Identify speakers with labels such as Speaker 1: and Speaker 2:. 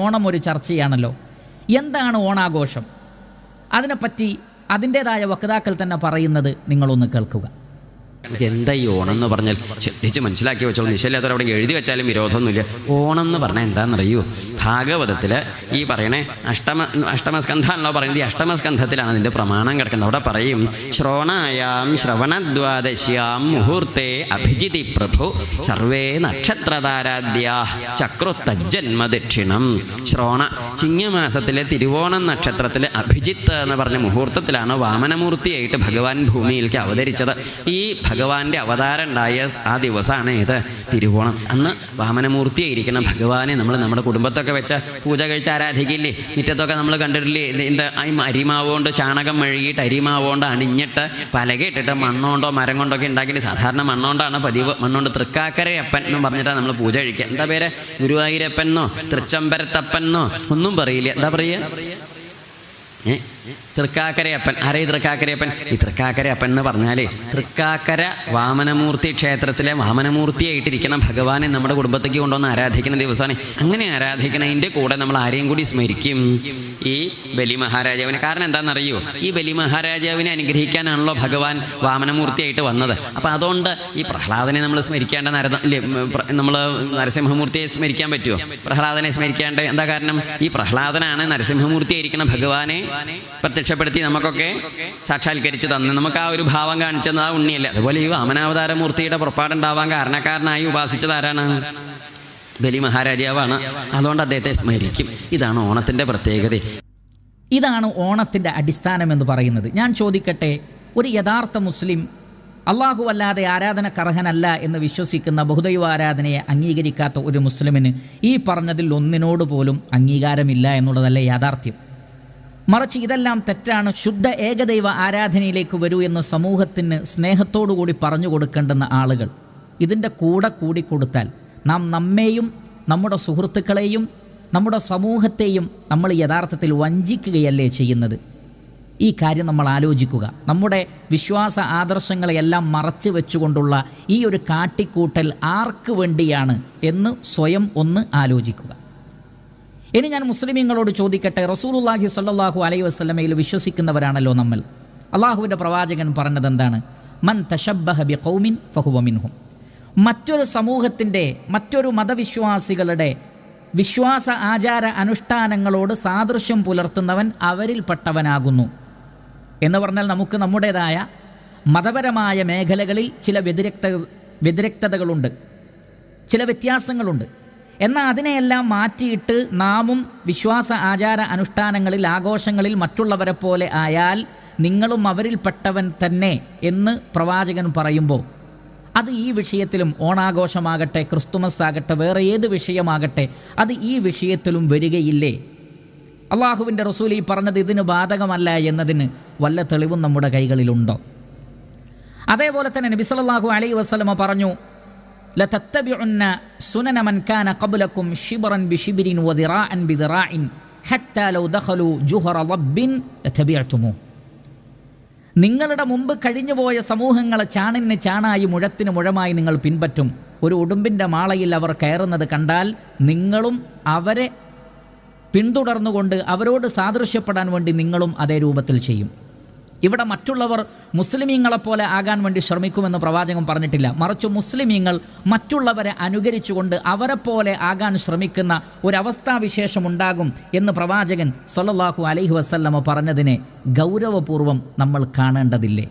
Speaker 1: ഓണം ഒരു ചർച്ചയാണല്ലോ. എന്താണ് ഓണാഘോഷം? അതിനെപ്പറ്റി അതിന്റെതായ വക്താക്കൾ തന്നെ പറയുന്നത് നിങ്ങളൊന്ന് കേൾക്കുക.
Speaker 2: എന്താ ഈ ഓണം എന്ന് പറഞ്ഞാൽ ശ്രദ്ധിച്ച് മനസ്സിലാക്കി വെച്ചോളൂ. നിശ്ചയില്ലാത്തവർ അവിടെ എഴുതി വെച്ചാലും വിരോധമൊന്നുമില്ല. ഓണം എന്ന് പറഞ്ഞാൽ എന്താണെന്നറിയൂ ഭാഗവതത്തിൽ ഈ പറയണേ അഷ്ടമ അഷ്ടമസ്കന്ധാണല്ലോ പറയുന്നത് ഈ അഷ്ടമസ്കന്ധത്തിലാണ് അതിന്റെ പ്രമാണം കിടക്കുന്നത്. അവിടെ പറയും ശ്രോണായാം ശ്രവണദ്വാദശ്യാം മുഹൂർത്തെ അഭിജിതി പ്രഭു സർവേ നക്ഷത്രതാരാദ്യ ചക്രുത്തജ്ജന്മദക്ഷിണം. ശ്രോണ ചിങ്ങമാസത്തിലെ തിരുവോണം നക്ഷത്രത്തിലെ അഭിജിത്ത് എന്ന് പറഞ്ഞ മുഹൂർത്തത്തിലാണ് വാമനമൂർത്തിയായിട്ട് ഭഗവാൻ ഭൂമിയിലേക്ക് അവതരിച്ചത്. ഈ ഭഗവാന്റെ അവതാരം ഉണ്ടായ ആ ദിവസമാണ് ഏത് തിരുവോണം. അന്ന് വാമനമൂർത്തിയായിരിക്കുന്ന ഭഗവാനെ നമ്മൾ നമ്മുടെ കുടുംബത്തൊക്കെ വെച്ച പൂജ കഴിച്ച് ആരാധിക്കില്ലേ? മുറ്റത്തൊക്കെ നമ്മൾ കണ്ടിട്ടില്ലേ? എന്താ ഈ അരിമാവ് കൊണ്ട് ചാണകം മെഴുകിയിട്ട് അരിമാവ് കൊണ്ട് അണിഞ്ഞിട്ട് പലകയിട്ടിട്ട് മണ്ണോണ്ടോ മരം കൊണ്ടൊക്കെ ഉണ്ടാക്കിയിട്ട് സാധാരണ മണ്ണോണ്ടാണ് പതിവ്. മണ്ണോണ്ട് തൃക്കാക്കരയപ്പൻ എന്ന് പറഞ്ഞിട്ടാണ് നമ്മൾ പൂജ കഴിക്കുക. എന്താ പേര്? ഗുരുവായൂരപ്പൻ എന്നോ? ഒന്നും പറയില്ല. എന്താ പറയുക തൃക്കാക്കരയപ്പൻ. ആരേ തൃക്കാക്കരയപ്പൻ? ഈ തൃക്കാക്കരയപ്പൻ എന്ന് പറഞ്ഞാലേ തൃക്കാക്കര വാമനമൂർത്തി ക്ഷേത്രത്തിലെ വാമനമൂർത്തിയായിട്ടിരിക്കുന്ന ഭഗവാനെ നമ്മുടെ കുടുംബത്തേക്ക് കൊണ്ടുവന്ന് ആരാധിക്കുന്ന ദിവസമാണ്. അങ്ങനെ ആരാധിക്കുന്നതിന്റെ കൂടെ നമ്മൾ ആരെയും കൂടി സ്മരിക്കും. ഈ ബലി മഹാരാജാവിനെ കാരണം എന്താണെന്നറിയോ? ഈ ബലി മഹാരാജാവിനെ അനുഗ്രഹിക്കാനാണല്ലോ ഭഗവാൻ വാമനമൂർത്തിയായിട്ട് വന്നത്. അപ്പോൾ അതുകൊണ്ട് ഈ പ്രഹ്ലാദനെ നമ്മൾ സ്മരിക്കേണ്ട നര നമ്മൾ നരസിംഹമൂർത്തിയെ സ്മരിക്കാൻ പറ്റുമോ പ്രഹ്ലാദനെ സ്മരിക്കാണ്ട് എന്താ കാരണം? ഈ പ്രഹ്ലാദനാണ് നരസിംഹമൂർത്തിയായിരിക്കുന്ന ഭഗവാനെ പ്രത്യക്ഷപ്പെടുത്തി നമുക്കൊക്കെ സാക്ഷാത്കരിച്ച് തന്ന്. നമുക്ക് ആ ഒരു ഭാവം കാണിച്ചത് ആ ഉണ്ണിയല്ല? അതുപോലെ ഈ വാമനാവതാര മൂർത്തിയുടെ പുറപ്പാടുണ്ടാവാൻ കാരണക്കാരനായി ഉപാസിച്ചത് ആരാണ്? ബലി മഹാരാജാവാണ്. അതുകൊണ്ട് അദ്ദേഹത്തെ സ്മരിക്കും. ഇതാണ് ഓണത്തിന്റെ പ്രത്യേകത.
Speaker 1: ഇതാണ് ഓണത്തിന്റെ അടിസ്ഥാനം എന്ന് പറയുന്നത്. ഞാൻ ചോദിക്കട്ടെ ഒരു യഥാർത്ഥ മുസ്ലിം അള്ളാഹു അല്ലാതെ ആരാധന കർഹനല്ല എന്ന് വിശ്വസിക്കുന്ന ബഹുദൈവ ആരാധനയെ അംഗീകരിക്കാത്ത ഒരു മുസ്ലിമിന് ഈ പറഞ്ഞതിൽ ഒന്നിനോട് പോലും അംഗീകാരമില്ല എന്നുള്ളതല്ലേ യാഥാർത്ഥ്യം? മറിച്ച് ഇതെല്ലാം തെറ്റാണ്. ശുദ്ധ ഏകദൈവ ആരാധനയിലേക്ക് വരൂ എന്ന് സമൂഹത്തിന് സ്നേഹത്തോടുകൂടി പറഞ്ഞു കൊടുക്കേണ്ടുന്ന ആളുകൾ. ഇതിന്റെ കൂടെ കൂടി കൊടുത്താൽ നാം നമ്മെയും നമ്മുടെ സുഹൃത്തുക്കളെയും നമ്മുടെ സമൂഹത്തെയും നമ്മൾ യഥാർത്ഥത്തിൽ വഞ്ചിക്കുകയല്ലേ ചെയ്യുന്നത്? ഈ കാര്യം നമ്മൾ ആലോചിക്കുക. നമ്മുടെ വിശ്വാസ ആദർശങ്ങളെയെല്ലാം മറച്ചു വെച്ചുകൊണ്ടുള്ള ഈ ഒരു കാട്ടിക്കൂട്ടൽ ആർക്ക് വേണ്ടിയാണ് എന്ന് സ്വയം ഒന്ന് ആലോചിക്കുക. ഇനി ഞാൻ മുസ്ലിമീങ്ങളോട് ചോദിക്കട്ടെ റസൂലുല്ലാഹി സല്ലാഹു അലൈഹി വസ്ലമയിൽ വിശ്വസിക്കുന്നവരാണല്ലോ നമ്മൾ. അള്ളാഹുവിന്റെ പ്രവാചകൻ പറഞ്ഞത് എന്താണ് മൻ തഷബ്ബഹ ബി കൗമിൻ ഫഹുവ മിൻഹും. മറ്റൊരു സമൂഹത്തിന്റെ മറ്റൊരു മതവിശ്വാസികളുടെ വിശ്വാസ ആചാര അനുഷ്ഠാനങ്ങളോട് സാദൃശ്യം പുലർത്തുന്നവൻ അവരിൽപ്പെട്ടവനാകുന്നു എന്ന് പറഞ്ഞാൽ നമുക്ക് നമ്മുടേതായ മതപരമായ മേഖലകളിൽ ചില വ്യതിരക്ത വ്യതിരക്തതകളുണ്ട്. ചില വ്യത്യാസങ്ങളുണ്ട്. എന്നാൽ അതിനെയെല്ലാം മാറ്റിയിട്ട് നാമും വിശ്വാസ ആചാര അനുഷ്ഠാനങ്ങളിൽ ആഘോഷങ്ങളിൽ മറ്റുള്ളവരെ പോലെ ആയാൽ നിങ്ങളും അവരിൽപ്പെട്ടവൻ തന്നെ എന്ന് പ്രവാചകൻ പറയുമ്പോൾ അത് ഈ വിഷയത്തിലും ഓണാഘോഷമാകട്ടെ ക്രിസ്തുമസ് ആകട്ടെ വേറെ ഏത് വിഷയമാകട്ടെ അത് ഈ വിഷയത്തിലും വരികയില്ലേ? അള്ളാഹുവിന്റെ റസൂൽ ഈ പറഞ്ഞത് ഇതിന് ബാധകമല്ല എന്നതിന് വല്ല തെളിവും നമ്മുടെ കൈകളിലുണ്ടോ? അതേപോലെ തന്നെ നബി അലൈ അലൈഹി വസല്ലമ പറഞ്ഞു ലതത്തബിഉന്ന സുനന മൻ കാന ഖബ്ലക്കും ഷിബ്റൻ ബിഷിബ്രിൻ വദിറാഅൻ ബിദിറാഇൻ ഹത്താ ലൗ ദഖലു ജുഹറ റബ്ബിൻ ലതബിഅതുമു നിങ്ങളുടെ മുമ്പ് കഴിഞ്ഞുപോയ സമൂഹങ്ങളെ ചാണിന് ചാണായി മുഴത്തിന് മുഴമായി നിങ്ങൾ പിൻപറ്റും. ഒരു ഉടുമ്പിന്റെ മാളയിൽ അവർ കയറുന്നത് കണ്ടാൽ നിങ്ങളും അവരെ പിന്തുടർന്നുകൊണ്ട് അവരോട് സാദൃശ്യപ്പെടാൻ വേണ്ടി നിങ്ങളും അതേ രൂപത്തിൽ ചെയ്യും. ഇവിടെ മറ്റുള്ളവർ മുസ്ലിമീങ്ങളെപ്പോലെ ആകാൻ വേണ്ടി ശ്രമിക്കുമെന്ന് പ്രവാചകൻ പറഞ്ഞിട്ടില്ല. മറിച്ച് മുസ്ലിമീങ്ങൾ മറ്റുള്ളവരെ അനുകരിച്ചുകൊണ്ട് അവരെപ്പോലെ ആകാൻ ശ്രമിക്കുന്ന ഒരവസ്ഥാവിശേഷം ഉണ്ടാകും എന്ന് പ്രവാചകൻ സൊല്ലാഹു അലൈഹി വസല്ലമ പറഞ്ഞതിനെ ഗൗരവപൂർവം നമ്മൾ കാണേണ്ടതില്ലേ?